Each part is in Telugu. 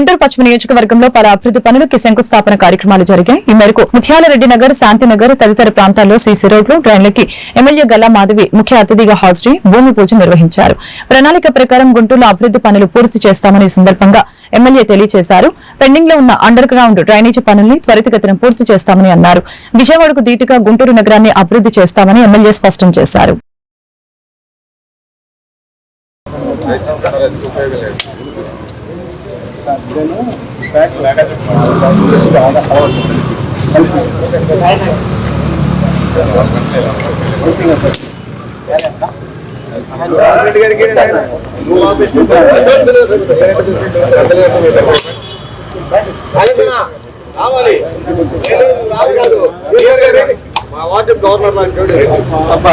గుంటూరు పశ్చిమ నియోజకవర్గంలో పలు అభివృద్ది పనులకు శంకుస్థాపన కార్యక్రమాలు జరిగాయి. ఈ మేరకు ముత్యాలరెడ్డి నగర్ శాంతినగర్ తదితర ప్రాంతాల్లో సీసీ రోడ్లు డ్రైన్లకి ఎమ్మెల్యే గల్లా మాధవి ముఖ్య అతిథిగా హాజరై భూమి పూజ నిర్వహించారు. ప్రణాళిక ప్రకారం గుంటూరులో అభివృద్ది పనులు పూర్తి చేస్తామని ఈ సందర్భంగా ఎమ్మెల్యే తెలియజేశారు. పెండింగ్లో ఉన్న అండర్ గ్రౌండ్ డ్రైనేజీ పనుల్ని త్వరితగతిన పూర్తి చేస్తామని అన్నారు. విజయవాడకు ధీటుగా గుంటూరు నగరాన్ని అభివృద్ది చేస్తామని ఎమ్మెల్యే స్పష్టం చేశారు. రావాలి రావాలి మా వార్డు గవర్నర్ లాంటి అబ్బా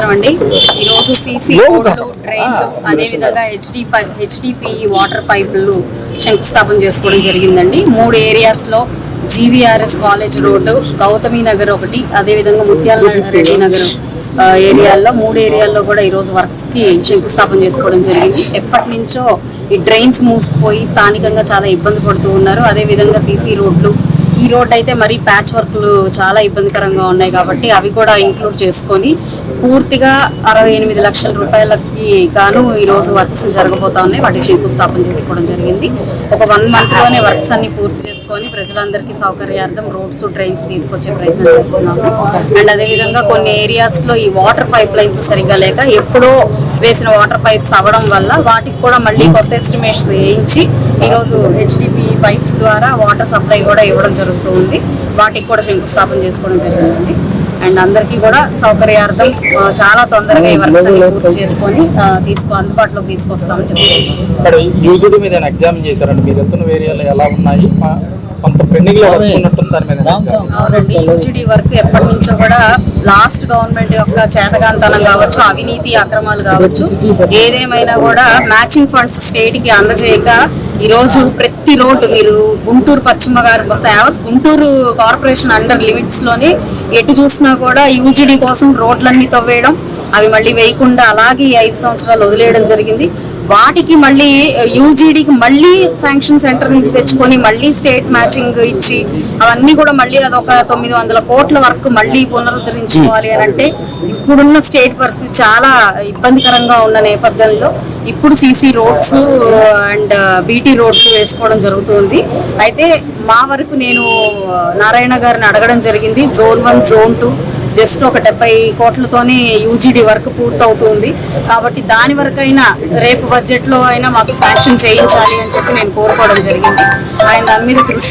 అండి ఈరోజు సీసీ రోడ్లు డ్రైన్లు అదేవిధంగా హెచ్డి హెచ్డిపిఈ వాటర్ పైపులు శంకుస్థాపన చేసుకోవడం జరిగిందండి. మూడు ఏరియాస్లో GVRS college road Gautami Nagar ఒకటి అదేవిధంగా ముత్యాల రెడ్డి నగర్ ఏరియాల్లో మూడు ఏరియాల్లో కూడా ఈరోజు వర్క్స్కి శంకుస్థాపన చేసుకోవడం జరిగింది. ఎప్పటి నుంచో ఈ డ్రైన్స్ మూసుకుపోయి స్థానికంగా చాలా ఇబ్బంది పడుతూ ఉన్నారు. అదేవిధంగా సీసీ రోడ్లు ఈ రోడ్ అయితే మరి ప్యాచ్ వర్క్లు చాలా ఇబ్బందికరంగా ఉన్నాయి కాబట్టి అవి కూడా ఇంక్లూడ్ చేసుకొని పూర్తిగా అరవై ఎనిమిది లక్షల రూపాయలకి గాను ఈరోజు వర్క్స్ జరగబోతా ఉన్నాయి. వాటికి శంకుస్థాపన చేసుకోవడం జరిగింది. ఒక వన్ మంత్లోనే వర్క్స్ అన్ని పూర్తి చేసుకొని ప్రజలందరికీ సౌకర్యార్థం రోడ్స్ డ్రైన్స్ తీసుకొచ్చే ప్రయత్నం చేస్తున్నాము. అండ్ అదేవిధంగా కొన్ని ఏరియాస్లో ఈ వాటర్ పైప్ లైన్స్ సరిగ్గా లేక ఎప్పుడో వేసిన వాటర్ పైప్స్ అవ్వడం వల్ల వాటికి కూడా మళ్ళీ కొత్త ఎస్టిమేట్స్ వేయించి ఈరోజు హెచ్డిపి పైప్స్ ద్వారా వాటర్ సప్లై కూడా ఇవ్వడం జరుగుతూ ఉంది. వాటికి కూడా శంకుస్థాపన చేసుకోవడం జరిగిందండి అండ్ అందరికీ కూడా సౌకర్యార్థం చాలా తొందరగా ఈ వర్క్స్ అన్ని పూర్తి చేసుకొని ఆ, తీసుకో అందుబాటులోకి తీసుకొస్తామని యూజుడ్ మీద ఎగ్జామ్ చేశారండి? మీరు వెళ్తున్న ఏరియాలో ఎలా ఉన్నాయి? కొంత పెండింగ్లో. అవునండి యూజీడీ వర్క్ ఎప్పటి నుంచో కూడా లాస్ట్ గవర్నమెంట్ యొక్క చేతగాంతనం కావచ్చు అవినీతి అక్రమాలు కావచ్చు ఏదేమైనా కూడా మ్యాచింగ్ ఫండ్స్ స్టేట్కి అందజేయక ఈరోజు ప్రతి రోడ్డు మీరు గుంటూరు పశ్చిమ గారు మొత్తం యావత్ గుంటూరు కార్పొరేషన్ అండర్ లిమిట్స్లోనే ఎటు చూసినా కూడా యూజీడీ కోసం రోడ్లన్నీ తవ్వేయడం అవి మళ్ళీ వేయకుండా అలాగే ఈ ఐదు సంవత్సరాలు వదిలేయడం జరిగింది. వాటికి మళ్ళీ యూజీడీకి మళ్ళీ శాంక్షన్ సెంటర్ నుంచి తెచ్చుకొని మళ్ళీ స్టేట్ మ్యాచింగ్ ఇచ్చి అవన్నీ కూడా మళ్ళీ అదొక తొమ్మిది వందల కోట్ల వరకు మళ్ళీ పునరుద్ధరించుకోవాలి అని అంటే ఇప్పుడున్న స్టేట్ పరిస్థితి చాలా ఇబ్బందికరంగా ఉన్న నేపథ్యంలో ఇప్పుడు సీసీ రోడ్స్ అండ్ బీటీ రోడ్లు వేసుకోవడం జరుగుతుంది. అయితే మా వరకు నేను నారాయణ గారిని అడగడం జరిగింది zone one zone two just ఒక డెబ్బై కోట్లతోనే యూజీడీ వర్క్ పూర్తవుతుంది. కాబట్టి దాని వరకైనా రేపు బడ్జెట్లో అయినా మాకు శాంక్షన్ చేయించాలి అని చెప్పి నేను కోరుకోవడం జరిగింది. ఆయన దాని మీద దృష్టి